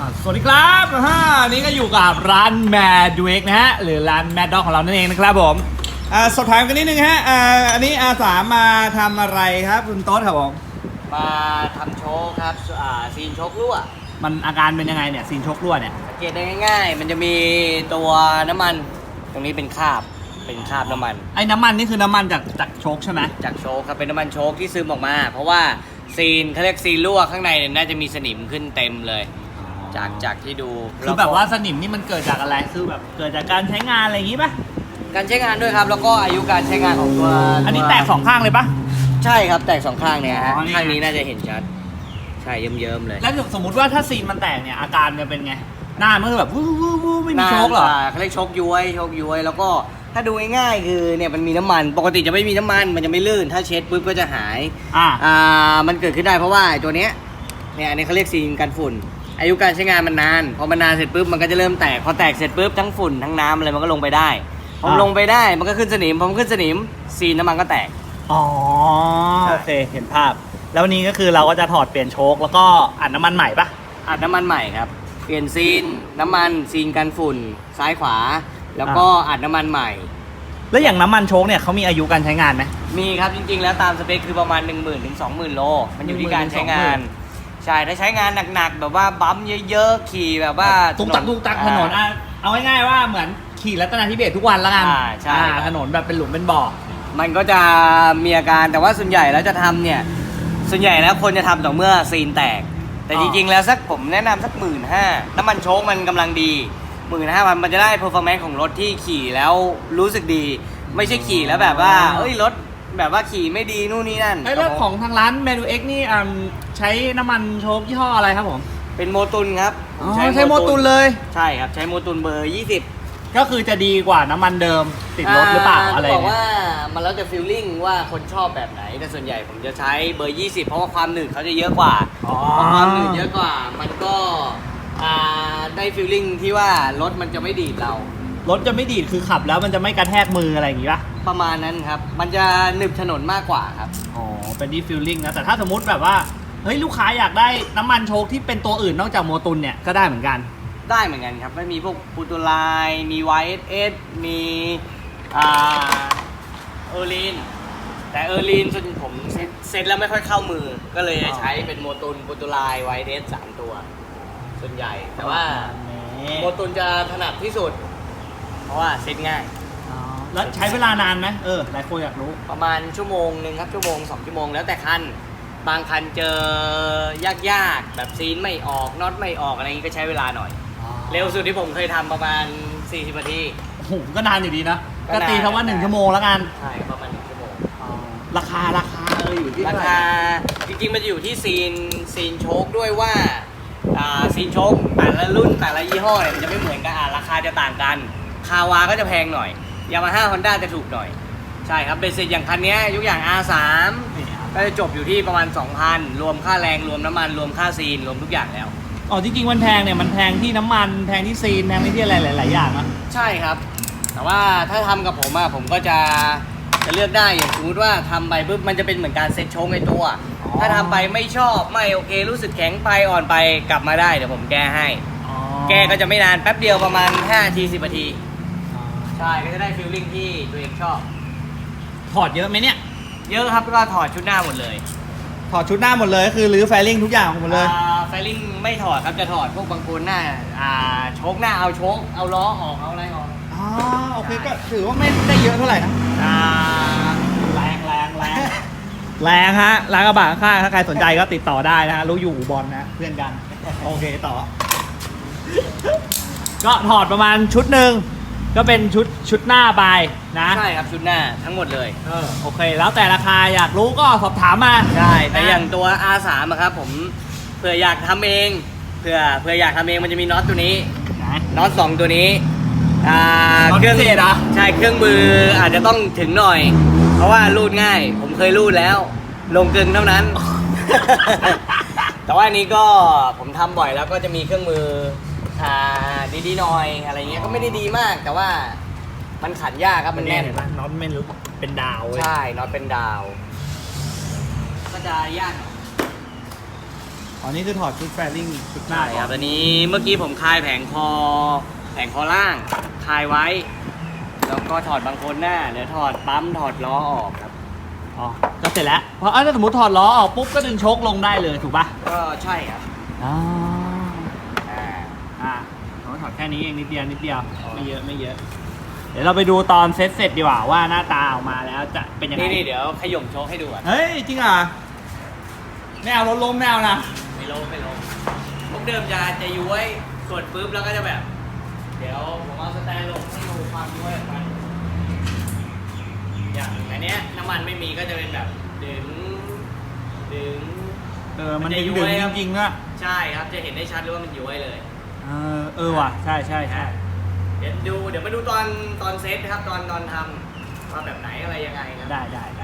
อ่าสวัสดีครับฮ่านี่ก็อยู่กับร้านแมดดูเอ็กนะฮะ หรือร้านแมดด็อกของเรานั่นเองนะครับผมอ่าสอบถามกันนิดนึงฮะอ่าอันนี้อาสามาทำอะไรครับคุณโต๊ดครับผม มาทำโชว์ครับอ่าซีนโชครั่วมันอาการเป็นยังไงเนี่ยซีนชกรั่วเนี่ย สังเกตได้ง่าย ๆ มันจะมีตัวน้ำมัน ตรงนี้เป็นคราบเป็นคราบน้ำมัน ไอ้น้ำมันนี่คือน้ำมันจากจากโชกใช่ไหมจากโชคครับเป็นน้ำมันโชคที่ซึมออกมา เพราะว่าซีนเขาเรียกซีนรั่วข้างในเนี่ยน่าจะมีสนิมขึ้นเต็มเลย จากจากที่ดูคือแบบว่าสนิมนี่มันเกิดจากอะไรคือแบบเกิดจากการใช้งานอะไรอย่างงี้ปะการใช้งานด้วยครับ แล้วก็อายุการใช้งานของตัวอันนี้ตัวแตกสองข้างเลยปะใช่ครับแตกสองข้างเนี่ยฮะอ๋อนี่ข้างนี้น่าจะเห็นชัดใช่เยิ้มๆเลย แล้วสมมติว่าถ้าซีนมันแตกเนี่ยอาการจะเป็นไงหน้ามันก็แบบวู้วู้วู้ไม่มีโชกเหรอาเขาเรียกโชคย้วยโชคย้วยแล้วก็ถ้าดูง่ายๆคือเนี่ยมันมีน้ำมัน ปกติจะไม่มีน้ำมันมันจะไม่ลื่น ถ้าเช็ดปุ๊บก็จะหายอ่าอ่ามันเกิดขึ้นได้เพราะว่าไอ้ตัวเนี้ยเนี่ยอันนี้เขาเรียกซีนกันฝุ่น อายุการใช้งานมันนาน พอมันนานเสร็จปุ๊บมันก็จะเริ่มแตก พอแตกเสร็จปุ๊บทั้งฝุ่นทั้งน้ำอะไรมันก็ลงไปได้ พอมันอ่า ลงไปได้มันก็ขึ้นสนิม พอมันขึ้นสนิมซีนน้ำมันก็แตก อ๋อใช่โอเคเห็นภาพ แล้ววันนี้ก็คือเราก็จะถอดเปลี่ยนโชคแล้วก็อัดน้ำมันใหม่ปะอัดน้ำมันใหม่ครับ เปลี่ยนซีนน้ำมันซีนกันฝุ่น ซ้ายขวา แล้วก็อัดน้ำมันใหม่ แล้วอย่างน้ำมันโชคเนี่ยเขามีอายุการใช้งานไหม มีครับจริงๆ แล้วตามสเปคคือประมาณ 1 0,000ถึง20,000 โล มันอยู่ที่การใช้งาน ใช่ถ้าใช้งานหนักๆ แบบว่าบัมป์เยอะๆ ขี่แบบว่าตุกตักตุกตักถนนอะเอาง่ายๆว่าเหมือนขี่รัตนาธิเบศทุกวันแล้วกันอ่าใช่อ่าถนนแบบเป็นหลุมเป็นบ่อ มันก็จะมีอาการแต่ว่าส่วนใหญ่แล้วจะทำเนี่ย ส่วนใหญ่แล้วคนจะทำต่อเมื่อซีนแตก แต่อ๋อจริงๆแล้วสักผมแนะนำสักหมื่นห้าน้ำมันโชคมันกำลังดีหมื่นห้าพันมันจะได้เพอร์ฟอร์แมนซ์ของรถที่ขี่แล้วรู้สึกดี ไม่ใช่ขี่แล้วแบบว่าเอ้ยรถ แบบว่าขี่ไม่ดีนู่นนี่นั่นไอ้เรื่องของทางร้านเมนูเอ็กนี่อืมใช้น้ำมันโชคยี่ห้ออะไรครับผมเป็นโมตุนครับผอ๋มอใช้โมตุนเลย ใช่ครับใช้โมตุนเบอร์ 20 ก็คือจะดีกว่าน้ำมันเดิมติดรถหรือเปล่าอะไรบอกเนี่ยว่ามันแล้วแต่ฟีลลิ่งว่าคนชอบแบบไหน แต่ส่วนใหญ่ผมจะใช้เบอร์ 20 เพราะว่าความหนืดเขาจะเยอะกว่าอ๋อพอความหนืดเยอะกว่า มันก็อ่าได้ฟีลลิ่งที่ว่ารถมันจะไม่ดีดเรา รถจะไม่ดีดคือขับแล้วมันจะไม่กระแทกมืออะไรอย่างงี้ปะ ประมาณนั้นครับ มันจะหนึบถนนมากกว่าครับ อ๋อ เป็นที่ฟิลลิ่งนะ แต่ถ้าสมมติแบบว่า เฮ้ย ลูกค้าอยากได้น้ำมันโชคที่เป็นตัวอื่นนอกจากโมตุนเนี่ย ก็ได้เหมือนกัน ได้เหมือนกันครับไม่มีพวกปูตูไลน์มี YSS มีอ่าเออร์ลีนแต่เออร์ลีนส่วนผมเซ็ตเซ็ตแล้วไม่ค่อยเข้ามือ ก็เลยใช้เป็นโมตุนปูตูไลน์ YSS สามตัว ส่วนใหญ่ แต่ว่าโมตุนจะถนัดที่สุด เพราะว่าเซ็ตง่ายอ๋อ แล้วใช้เวลานานไหมเออหลายคนอยากรู้ ประมาณชั่วโมงหนึ่งครับชั่วโมงสองชั่วโมงแล้วแต่คัน บางคันเจอยากๆ แบบซีนไม่ออกน็อตไม่ออกอะไรอย่างนี้ก็ใช้เวลาหน่อย เร็วสุดที่ผมเคยทำประมาณ 40นาที โอ้โหก็นานอยู่ดีนะ ก็ก็นาน ตีคำว่าหนึ่งชั่วโมงแล้วกัน ใช่ประมาณหนึ่งชั่วโมง ราคาราคาเอออยู่ที่ราเท่ไห คาจริงๆ มันจะอยู่ที่ซีนซีนโชคด้วยว่าอ่าซีนโชคแต่ละรุ่นแต่ละยี่ห้อเนี่ยมันจะไม่เหมือนกันอะราคาจะต่างกัน คาวาก็จะแพงหน่อย ยามาฮ่าฮอนด้าจะถูกหน่อย ใช่ครับเบสิกอย่างคันเนี้ยยกอย่าง R3 ก็จะจบอยู่ที่ประมาณ 2,000 รวมค่าแรงรวมน้ำมันรวมค่าซีนรวมทุกอย่างแล้ว อ๋อจริงๆมันแพงเนี่ยมันแพงที่น้ำมันแพงที่ซีนแพงที่อะไรหลายๆอย่างนะใช่ครับ แต่ว่าถ้าทำกับผมอะผมก็จะจะเลือกได้อย่างสมมติว่าทำไปปุ๊บมันจะเป็นเหมือนการเซ็ตโชงในตัวอ๋อถ้าทำไปไม่ชอบไม่โอเค รู้สึกแข็งไปอ่อนไปกลับมาได้เดี๋ยวผมแก้ให้อ๋อแก้ก็จะไม่นานแป๊บเดียวประมาณ5นาที10นาที ใช่ก็จะได้ฟีลลิ่งที่ตัวเองชอบ ถอดเยอะไหมเนี่ย เยอะครับก็ถอดชุดหน้าหมดเลยถอดชุดหน้าหมดเลยก็คือรื้อแฟลิ่งทุกอย่างหมดเลยไฟลิ่งไม่ถอดครับจะถอดพวกบางคนหน้าอ่าโชคหน้าเอาโชคเอาล้อออกเอาอะไรออกอ๋อโอเคก็ถือว่าไม่ได้เยอะเท่าไหร่นะ อ่าแรงแรงแรง แรงฮะร้านกระบะข้างๆถ้าใครสนใจก็ติดต่อได้นะฮะรู้อยู่อุบอลนะเพื่อนกัน โอเคต่อ ก็ถอดประมาณชุดหนึ่ง ก็เป็นชุดชุดหน้าไปนะใช่ครับชุดหน้าทั้งหมดเลย เออโอเค แล้วแต่ราคาอยากรู้ก็สอบถามมาใช่ แต่อย่างตัว R3 อะครับผมเผื่ออยากทำเองเผื่อเผื่ออยากทำเองมันจะมีน็อตตัวนี้นะน็อตสองตัวนี้อ่าน็อตเครื่องพิเศษเหรอใช่เครื่องมืออาจจะต้องถึงหน่อย เพราะว่ารูดง่าย ผมเคยรูดแล้ว ลงกึงเท่านั้น แต่ว่าอันนี้ก็ผมทำบ่อยแล้วก็จะมีเครื่องมือ อ่าดีๆหน่อยอะไรเงี้ยก็ไม่ได้ดีมาก แต่ว่ามันขันยากครับมันแน่นเห็นปะน็อตไม่รู้เป็นดาวเว้ยใช่น็อตเป็นดาว ก็จะยากหน่อยอ๋อนี่คือถอดชุดแฟริ่งชุดหน้าใช่ครับก่อันนนี้เมื่อกี้ผมคลายแผงคอ แผงคอล่างคลายไว้ แล้วก็ถอดบางโคนหน้าเดี๋ยวถอดปั๊มถอดล้อออกครับอ๋อก็เสร็จแล้วเพราะถ้าสมมติถอดล้อออกปุ๊บก็ดึงโชคลงได้เลยถูกปะก็ใช่ครับอ๋ออ่าอ่าเขาถอด แค่นี้เองนิดเดียวนิดเดียวไม่เยอะไม่เยอะ เดี๋ยวเราไปดูตอนเซตเสร็จดีกว่าว่าหน้าตาออกมาแล้วจะเป็นยังไงนี่นี่เดี๋ยวขย่มโชคให้ดูอะเฮ้ย จริงเหรอะแมวรถล้มแมวนะไม่ลงไม่ลงพวกเดิมจะจะย้วยกดปุ๊บแล้วก็จะแบบ เดี๋ยวผมเอาสแตนลงให้ดูความย้วยของมันอย่างอันเนี้ยน้ำมันไม่มีก็จะเป็นแบบดึงดึง เออมันมันจะดึงย้ดึวยงครับจริงๆอะ ใช่ครับ จะเห็นได้ชัดเลยว่ามันย้วยเลย เออเออว่ะใช่ใช่ใช่เดี๋ยวดูเดี๋ยวมาดูตอนตอนเซตนะครับ ตอนตอนทำว่าแบบไหนอะไรยังไงครับ ได้ได้ไ